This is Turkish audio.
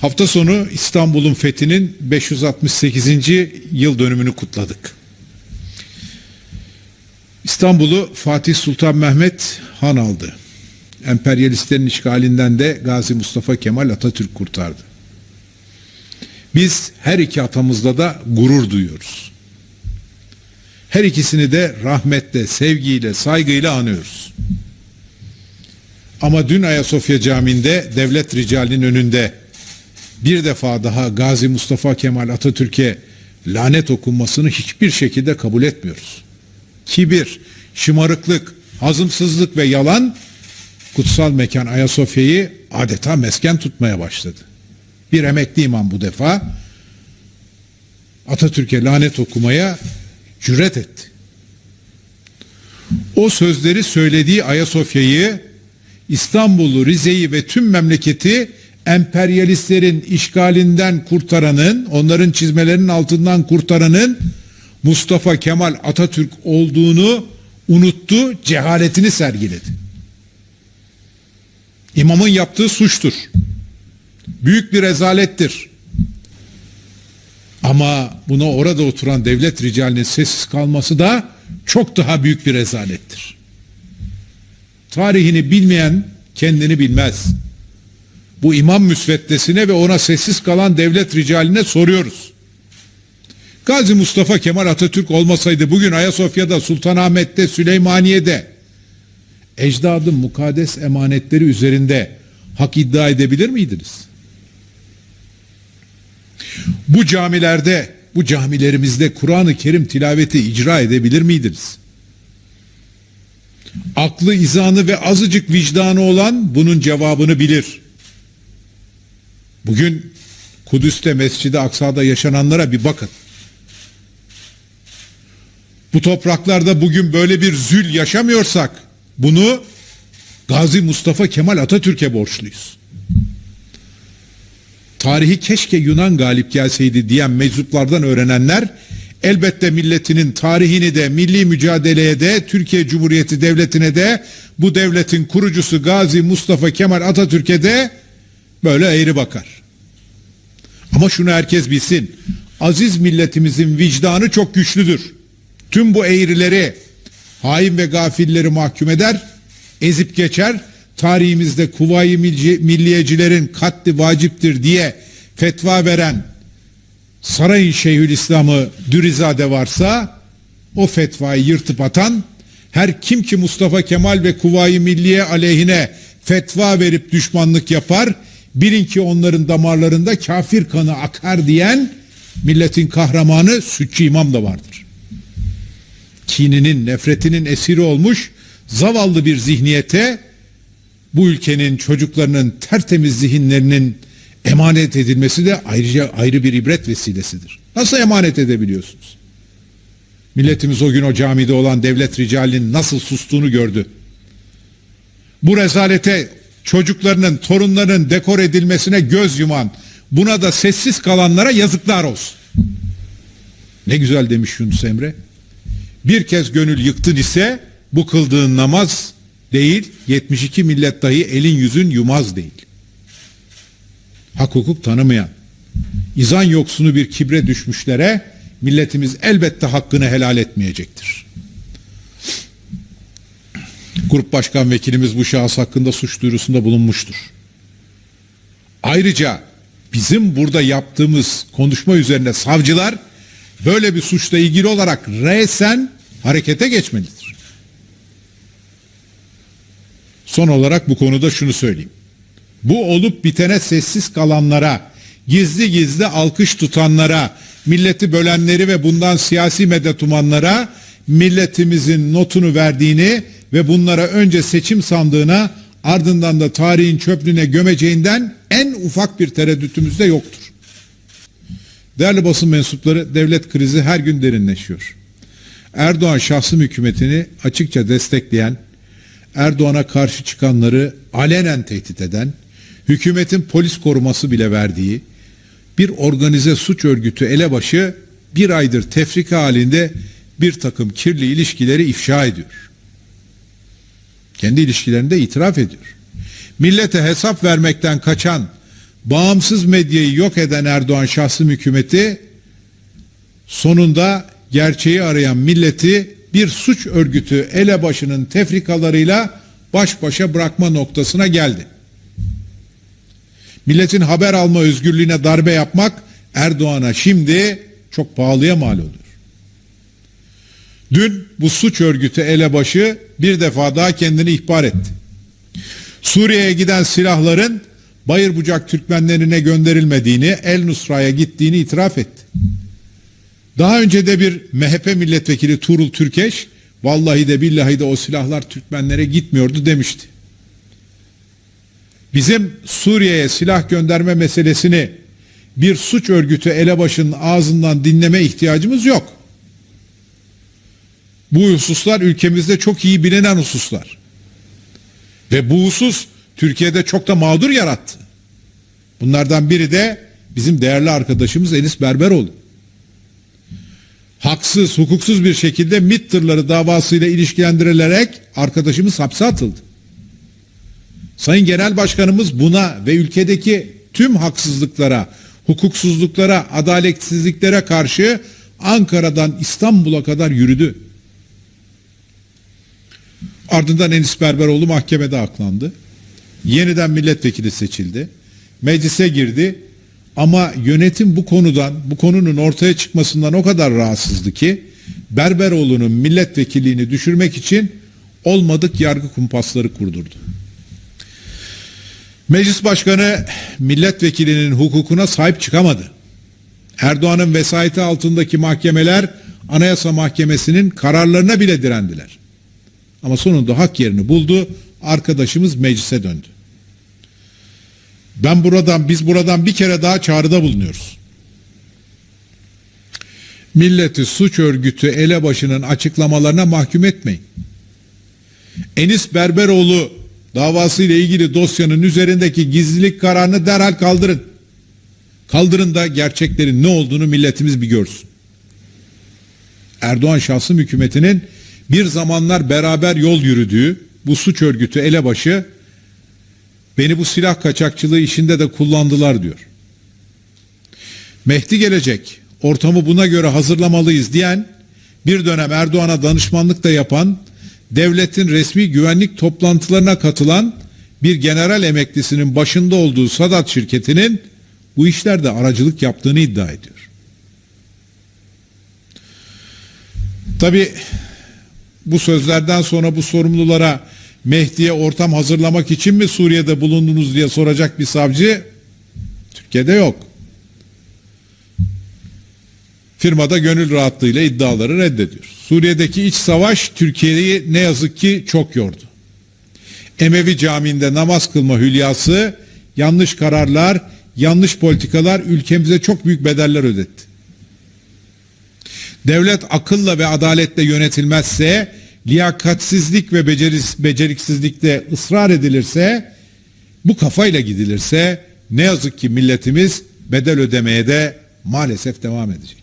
Hafta sonu İstanbul'un fethinin 568. yıl dönümünü kutladık. İstanbul'u Fatih Sultan Mehmet Han aldı. Emperyalistlerin işgalinden de Gazi Mustafa Kemal Atatürk kurtardı. Biz her iki atamızla da gurur duyuyoruz. Her ikisini de rahmetle, sevgiyle, saygıyla anıyoruz. Ama dün Ayasofya Camii'nde devlet ricalinin önünde bir defa daha Gazi Mustafa Kemal Atatürk'e lanet okunmasını hiçbir şekilde kabul etmiyoruz. Kibir, şımarıklık, hazımsızlık ve yalan kutsal mekan Ayasofya'yı adeta mesken tutmaya başladı. Bir emekli imam bu defa Atatürk'e lanet okumaya cüret etti. O sözleri söylediği Ayasofya'yı İstanbul'u, Rize'yi ve tüm memleketi emperyalistlerin işgalinden kurtaranın, onların çizmelerinin altından kurtaranın Mustafa Kemal Atatürk olduğunu unuttu, cehaletini sergiledi. İmamın yaptığı suçtur. Büyük bir rezalettir. Ama buna orada oturan devlet ricalinin sessiz kalması da çok daha büyük bir rezalettir. Tarihini bilmeyen kendini bilmez. Bu imam müsveddesine ve ona sessiz kalan devlet ricaline soruyoruz. Gazi Mustafa Kemal Atatürk olmasaydı bugün Ayasofya'da, Sultanahmet'te, Süleymaniye'de ecdadın mukaddes emanetleri üzerinde hak iddia edebilir miydiniz? Bu camilerde, bu camilerimizde Kur'an-ı Kerim tilaveti icra edebilir miydiniz? Aklı, izanı ve azıcık vicdanı olan bunun cevabını bilir. Bugün Kudüs'te, Mescid-i Aksa'da yaşananlara bir bakın. Bu topraklarda bugün böyle bir zül yaşamıyorsak bunu Gazi Mustafa Kemal Atatürk'e borçluyuz. Tarihi keşke Yunan galip gelseydi diyen meczuplardan öğrenenler elbette milletinin tarihini de milli mücadeleye de Türkiye Cumhuriyeti Devleti'ne de bu devletin kurucusu Gazi Mustafa Kemal Atatürk'e de böyle eğri bakar. Ama şunu herkes bilsin. Aziz milletimizin vicdanı çok güçlüdür. Tüm bu eğrileri, hain ve gafilleri mahkum eder, ezip geçer. Tarihimizde kuvayi milliyecilerin katli vaciptir diye fetva veren sarayın Şeyhülislam'ı Dürizade varsa o fetvayı yırtıp atan her kim ki Mustafa Kemal ve Kuvayi Milliye aleyhine fetva verip düşmanlık yapar bilin ki onların damarlarında kafir kanı akar diyen milletin kahramanı Sütçü İmam da vardır. Kininin, nefretinin esiri olmuş zavallı bir zihniyete bu ülkenin çocuklarının tertemiz zihinlerinin emanet edilmesi de ayrıca ayrı bir ibret vesilesidir. Nasıl emanet edebiliyorsunuz? Milletimiz o gün o camide olan devlet ricalinin nasıl sustuğunu gördü. Bu rezalete çocuklarının, torunlarının dekor edilmesine göz yuman, buna da sessiz kalanlara yazıklar olsun. Ne güzel demiş Yunus Emre. Bir kez gönül yıktın ise bu kıldığın namaz değil, 72 millet dahi elin yüzün yumaz değil. Hak hukuk tanımayan, izan yoksunu bir kibre düşmüşlere milletimiz elbette hakkını helal etmeyecektir. Grup Başkan Vekilimiz bu şahıs hakkında suç duyurusunda bulunmuştur. Ayrıca bizim burada yaptığımız konuşma üzerine savcılar böyle bir suçla ilgili olarak resen harekete geçmelidir. Son olarak bu konuda şunu söyleyeyim. Bu olup bitene sessiz kalanlara, gizli gizli alkış tutanlara, milleti bölenleri ve bundan siyasi medet umanlara milletimizin notunu verdiğini ve bunlara önce seçim sandığına ardından da tarihin çöplüğüne gömeceğinden en ufak bir tereddütümüz de yoktur. Değerli basın mensupları devlet krizi her gün derinleşiyor. Erdoğan şahsım hükümetini açıkça destekleyen, Erdoğan'a karşı çıkanları alenen tehdit eden, hükümetin polis koruması bile verdiği bir organize suç örgütü elebaşı bir aydır tefrika halinde bir takım kirli ilişkileri ifşa ediyor. Kendi ilişkilerinde itiraf ediyor. Millete hesap vermekten kaçan, bağımsız medyayı yok eden Erdoğan şahsım hükümeti sonunda gerçeği arayan milleti bir suç örgütü elebaşının tefrikalarıyla baş başa bırakma noktasına geldi. Milletin haber alma özgürlüğüne darbe yapmak Erdoğan'a şimdi çok pahalıya mal oluyor. Dün bu suç örgütü elebaşı bir defa daha kendini ihbar etti. Suriye'ye giden silahların Bayır Bucak Türkmenlerine gönderilmediğini, El Nusra'ya gittiğini itiraf etti. Daha önce de bir MHP milletvekili Tuğrul Türkeş, vallahi de billahi de o silahlar Türkmenlere gitmiyordu demişti. Bizim Suriye'ye silah gönderme meselesini bir suç örgütü elebaşının ağzından dinleme ihtiyacımız yok. Bu hususlar ülkemizde çok iyi bilinen hususlar. Ve bu husus Türkiye'de çok da mağdur yarattı. Bunlardan biri de bizim değerli arkadaşımız Enis Berberoğlu. Haksız, hukuksuz bir şekilde MİT tırları davasıyla ilişkilendirilerek arkadaşımız hapse atıldı. Sayın Genel Başkanımız buna ve ülkedeki tüm haksızlıklara, hukuksuzluklara, adaletsizliklere karşı Ankara'dan İstanbul'a kadar yürüdü. Ardından Enis Berberoğlu mahkemede aklandı. Yeniden milletvekili seçildi. Meclise girdi. Ama yönetim bu konudan, bu konunun ortaya çıkmasından o kadar rahatsızdı ki Berberoğlu'nun milletvekilliğini düşürmek için olmadık yargı kumpasları kurdurdu. Meclis Başkanı milletvekilinin hukukuna sahip çıkamadı. Erdoğan'ın vesayeti altındaki mahkemeler Anayasa Mahkemesi'nin kararlarına bile direndiler. Ama sonunda hak yerini buldu. Arkadaşımız meclise döndü. Ben buradan, biz buradan bir kere daha çağrıda bulunuyoruz. Milleti suç örgütü elebaşının açıklamalarına mahkum etmeyin. Enis Berberoğlu davası ile ilgili dosyanın üzerindeki gizlilik kararını derhal kaldırın. Kaldırın da gerçeklerin ne olduğunu milletimiz bir görsün. Erdoğan şahsım hükümetinin bir zamanlar beraber yol yürüdüğü bu suç örgütü elebaşı beni bu silah kaçakçılığı işinde de kullandılar diyor. Mehdi gelecek. Ortamı buna göre hazırlamalıyız diyen bir dönem Erdoğan'a danışmanlık da yapan devletin resmi güvenlik toplantılarına katılan bir general emeklisinin başında olduğu Sadat şirketinin bu işlerde aracılık yaptığını iddia ediyor. Tabi bu sözlerden sonra bu sorumlulara Mehdi'ye ortam hazırlamak için mi Suriye'de bulundunuz diye soracak bir savcı Türkiye'de yok. Firmada gönül rahatlığıyla iddiaları reddediyor. Suriye'deki iç savaş Türkiye'yi ne yazık ki çok yordu. Emevi Camii'nde namaz kılma hülyası, yanlış kararlar, yanlış politikalar ülkemize çok büyük bedeller ödetti. Devlet akılla ve adaletle yönetilmezse, liyakatsizlik ve beceris, beceriksizlikte ısrar edilirse, bu kafayla gidilirse ne yazık ki milletimiz bedel ödemeye de maalesef devam edecek.